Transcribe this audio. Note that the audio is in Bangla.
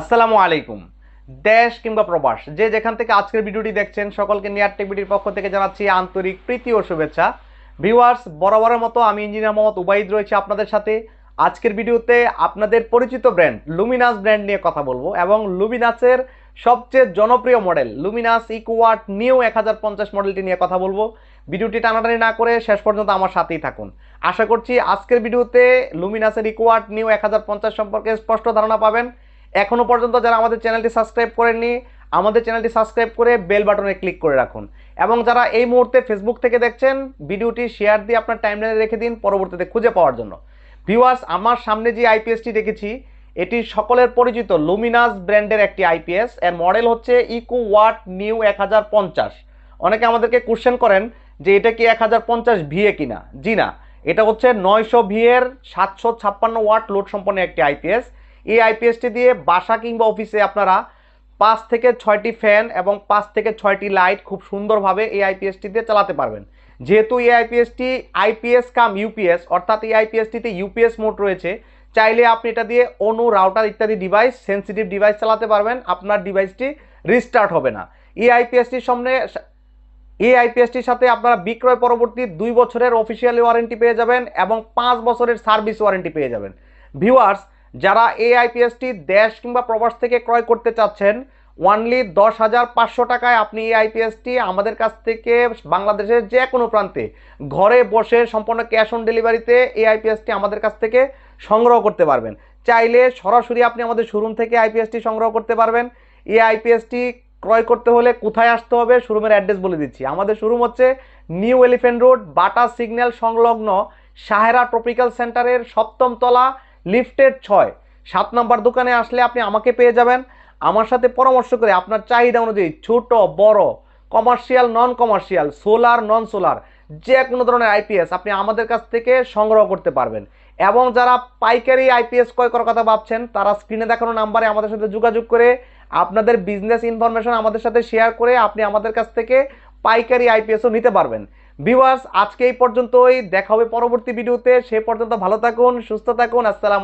আসসালামু আলাইকুম। দেশ কিংবা প্রবাস, যে যেখান থেকে আজকের ভিডিওটি দেখছেন, সকলকে নিয়ার টিভিটির পক্ষ থেকে জানাচ্ছি আন্তরিক প্রীতি ও শুভেচ্ছা। ভিউয়ার্স, বরাবরের মতো আমি ইঞ্জিনিয়ার মোহাম্মদ উবাইদ রয়েছে আপনাদের সাথে। আজকের ভিডিওতে আপনাদের পরিচিত ব্র্যান্ড, লুমিনাস ব্র্যান্ড নিয়ে কথা বলব এবং লুমিনাসের সবচেয়ে জনপ্রিয় মডেল, লুমিনাস ইকোয়াট নিউ এক হাজার পঞ্চাশ মডেলটি নিয়ে কথা বলব। ভিডিওটি টানাটানি না করে শেষ পর্যন্ত আমার সাথেই থাকুন। আশা করছি আজকের ভিডিওতে লুমিনাসের ইকোয়াট নিউ এক হাজার পঞ্চাশ সম্পর্কে স্পষ্ট ধারণা পাবেন। এখনও পর্যন্ত যারা আমাদের চ্যানেলটি সাবস্ক্রাইব করেননি, আমাদের চ্যানেলটি সাবস্ক্রাইব করে বেল বাটনে ক্লিক করে রাখুন। এবং যারা এই মুহূর্তে ফেসবুক থেকে দেখছেন, ভিডিওটি শেয়ার দিয়ে আপনার টাইমলাইনে রেখে দিন পরবর্তীতে খুঁজে পাওয়ার জন্য। ভিউয়ার্স আমার সামনে যে আইপিএসটি দেখেছি, এটি সকলের পরিচিত লুমিনাস ব্র্যান্ডের একটি আইপিএস এর মডেল হচ্ছে ইকো ওয়াট নিউ এক হাজার পঞ্চাশ। অনেকে আমাদেরকে কোশ্চেন করেন যে এটা কি এক হাজার পঞ্চাশ ভিএ কিনা? জি না। এটা হচ্ছে নয়শো ভিএর সাতশো ছাপ্পান্ন ওয়াট লোড সম্পন্ন একটি আইপিএস এই আইপিএসটি দিয়ে বাসা কিংবা অফিসে আপনারা পাঁচ থেকে ছয়টি ফ্যান এবং পাঁচ থেকে ছয়টি লাইট খুব সুন্দরভাবে এই আইপিএসটি দিয়ে চালাতে পারবেন। যেহেতু এই আইপিএসটি আইপিএস কাম ইউপিএস, অর্থাৎ এই আইপিএসটিতে ইউপিএস মোড রয়েছে, চাইলে আপনি এটা দিয়ে অনু, রাউটার ইত্যাদি ডিভাইস সেন্সিটিভ ডিভাইস চালাতে পারবেন, আপনার ডিভাইসটি রিস্টার্ট হবে না। এই আইপিএসটির সামনে এই আইপিএসটির সাথে আপনারা বিক্রয় পরবর্তী দুই বছরের অফিসিয়ালি ওয়ারেন্টি পেয়ে যাবেন এবং পাঁচ বছরের সার্ভিস ওয়ারেন্টি পেয়ে যাবেন। ভিউয়ার্স যারা এই আইপিএসটি দেশ কিংবা প্রবাস থেকে ক্রয় করতে চাচ্ছেন ওয়ানলি দশ হাজার পাঁচশো টাকায় আপনি এই আইপিএসটি আমাদের কাছ থেকে বাংলাদেশের যে কোনো প্রান্তে ঘরে বসে সম্পূর্ণ ক্যাশ অন ডেলিভারিতে এই আইপিএসটি আমাদের কাছ থেকে সংগ্রহ করতে পারবেন। চাইলে সরাসরি আপনি আমাদের শোরুম থেকে আইপিএসটি সংগ্রহ করতে পারবেন। এই আইপিএসটি ক্রয় করতে হলে কোথায় আসতে হবে শোরুমের অ্যাড্রেস বলে দিচ্ছি। আমাদের শোরুম হচ্ছে new elephant road, Bata signal সংলগ্ন সাহেরা ট্রপিক্যাল সেন্টারের সপ্তম তলা লিফটের ছয়। সাত নম্বর দোকানে আসলে আপনি আমাকে পেয়ে যাবেন। আমার সাথে পরামর্শ করে আপনার চাহিদা অনুযায়ী ছোট, বড় commercial non commercial solar non solar যে কোনো ধরনের আইপিএস আপনি আমাদের কাছ থেকে সংগ্রহ করতে পারবেন। এবং যারা পাইকারি আইপিএস ক্রয় করার কথা ভাবছেন, তারা স্ক্রিনে দেখানো নাম্বারে আমাদের সাথে যোগাযোগ করে আপনাদের বিজনেস ইনফরমেশন আমাদের সাথে শেয়ার করে আপনি আমাদের কাছ থেকে পাইকারি আইপিএসও নিতে পারবেন। ভিউয়ার্স, আজকে এই পর্যন্তই। দেখা হবে পরবর্তী ভিডিওতে। সে পর্যন্ত ভালো থাকুন, সুস্থ থাকুন। আসসালাম